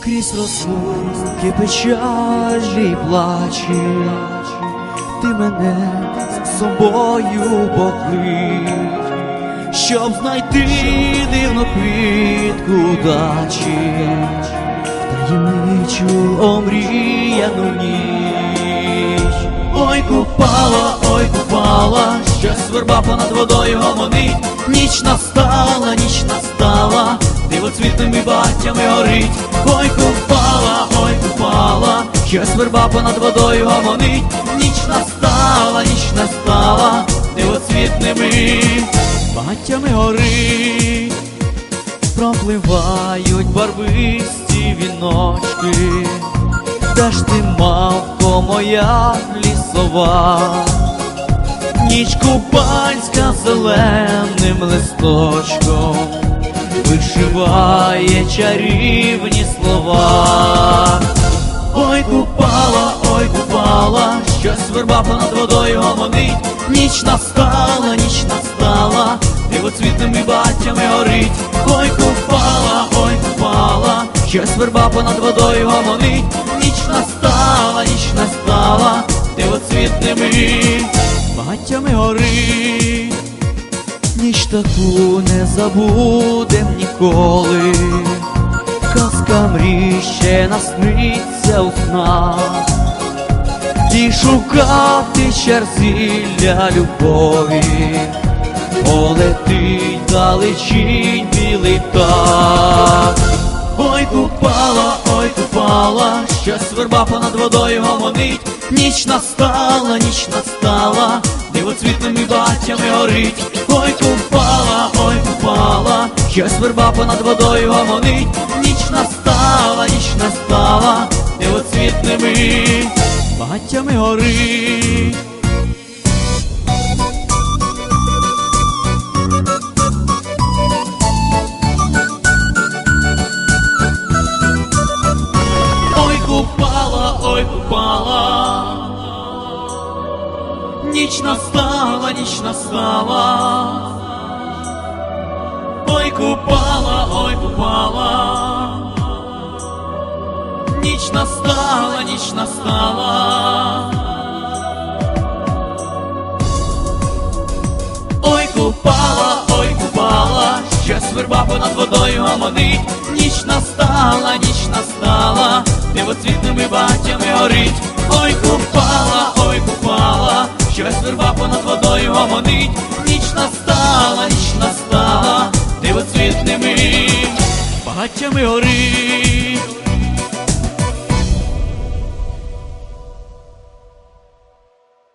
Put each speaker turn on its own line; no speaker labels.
крізь розлуки печалі плачі, ти мене з собою поклич, щоб знайти дивну квітку дачі, таємничу омріяну ніч. Ой, купала, ой, купала, щось верба понад водою гомонить, ніч настала, ніч настала, дивоцвітними батями горить, ой, купала, ой, купала, щось верба понад водою гомонить, ніч настала, ніч настала, дивоцвітними батями горить, пропливають барвисті віночки. Де ж ти, мавко моя лісова, ніч купальська зеленим листочком вишиває чарівні слова. Ой, купала, ой, купала, щось верба понад водою гомонить, ніч настала, ніч настала, дивоцвітними батями горить, ой, купала, ой, купала, щось верба понад водою гомонить, ніч настала, ніч настала, дивоцвітними батями горить, ніч таку не забудем ніколи. Казка мріще насниться у снах. І шукати черзілля любові, полетить далечінь білий птах. Ой, купала, ой, купала, щось верба понад водою гомонить, ніч настала, ніч настала, дивоцвітними батями горить, ой, купала, ой, щось верба понад водою гомонить, ніч настала, ніч настала, дивоцвітними батями горить. Ой, купала, ой, купала. Ніч настала, ніч настала. Ой, купала, ой, купала. Ніч настала, ніч настала. Ой, купала, ой, купала, щось верба понад водою гомонить, ніч настала, ніч настала, дивоцвітними батями горить, ой, купала, ой, купала, щось верба понад водою гомонить, ніч настала, ніч